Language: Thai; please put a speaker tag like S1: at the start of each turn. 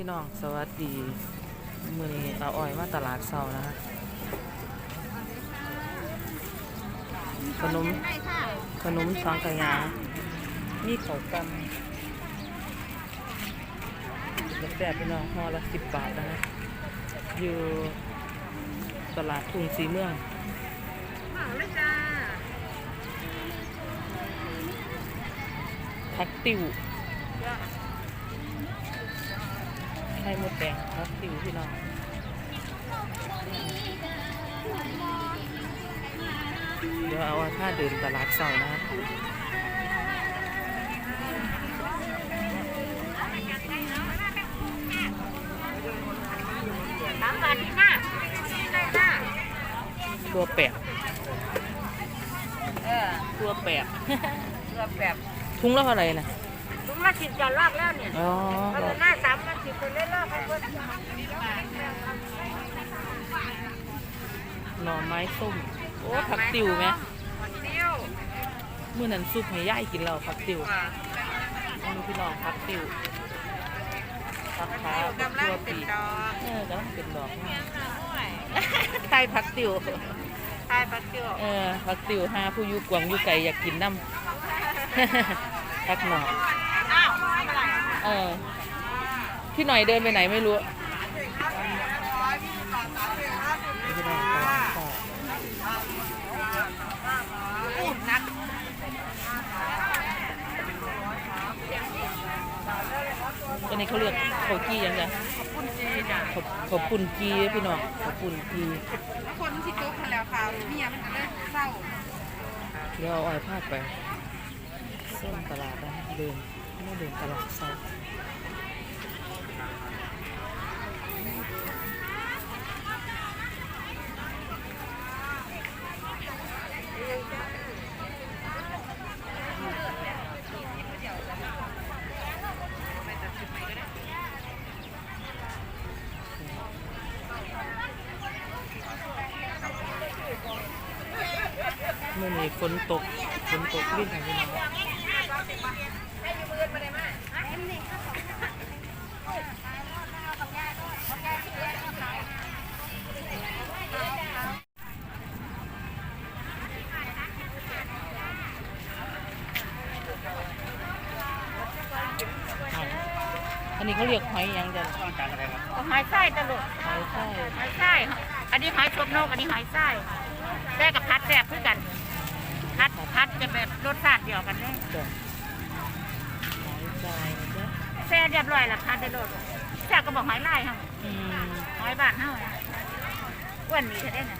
S1: พี่น้องสวัสดีมือนี้เอาอ้อยมาตลาดเซานะฮะขนมขนมสังขยามีข้าวกันแล้วแต่พี่น้องห่อละสิบบาทนะฮะอยู่ตลาดทุ่งสีเมืองพักติวไข่มดแดงพักติวพี่น้องเดี๋ยวเอาผ้าเดินตลาดเสาร์นะครับ
S2: สามบาทที่หน้าได้ค่ะ
S1: ตัวแปด
S2: เออ
S1: ตัวแปด
S2: เกือบแบบ
S1: ทุงละเท่าไหร่นะ
S2: ลุง มาสิบจานลอกแล้วเนี่ย
S1: อ๋อ
S2: เพราะว่าหน้าสามมาสิบคนเล่นลอกให้เพื่อน
S1: หน่อไม้ส้มโอ้ผักติวไหม
S2: ติว
S1: มื่อนั้นซุปให้ย่ายกินแล้วผักติวอันนี้พี่น้องผักติวผักขาว
S2: กำลัง
S1: ตัว
S2: เป็
S1: ปี
S2: น
S1: ก
S2: ดอก
S1: เออกำลังเป็นดอกไทยผักติว
S2: ทายปักติว
S1: เออผักติวหาผู้อยู่กวางอยู่ไก่อยากกินน้ำผักหน่อ
S2: อ้าวทำอะไร
S1: เออพี่หน่อยเดินไปไหนไม่รู้พี่น้องตลาดเศร้า
S2: พูดนัก
S1: อันนี้เขาเรียกเขาวกี้ยังไง
S2: คุณจีจ้ะ
S1: เขาเขาปุ่นกีพี่น้องเขาปุ่นกี
S2: คนที่โต๊ะกันแล้วค่ะเมียมันจะได้เศร้า
S1: เดี๋ยวเอาอ้อยพาดไป เส้นตลาดนะเดิน ไม่เดินตลาดเศร้าเมื่อนี้ฝนตกฝนตกลิ้นของพี่น้อง อันนี้เขาเรียกหอยหยังจัน
S2: หอยไส้ตลก
S1: หอยไส้
S2: หอยไส้อันนี้หอยชมนกอันนี้หอยไส้ได้กับพัดแซ่บคือกัน พัดพัดจะแบบรสชาติเดียวกันเลย
S1: จ้ะหอยทรายนะจ๊ะ
S2: แซ่เรียบร้อยแล้วพัดได้โดดแซ่ก็บอกหอยลายค่ะหอยบานเฮาอ้วนมีเท่าได้น่ะ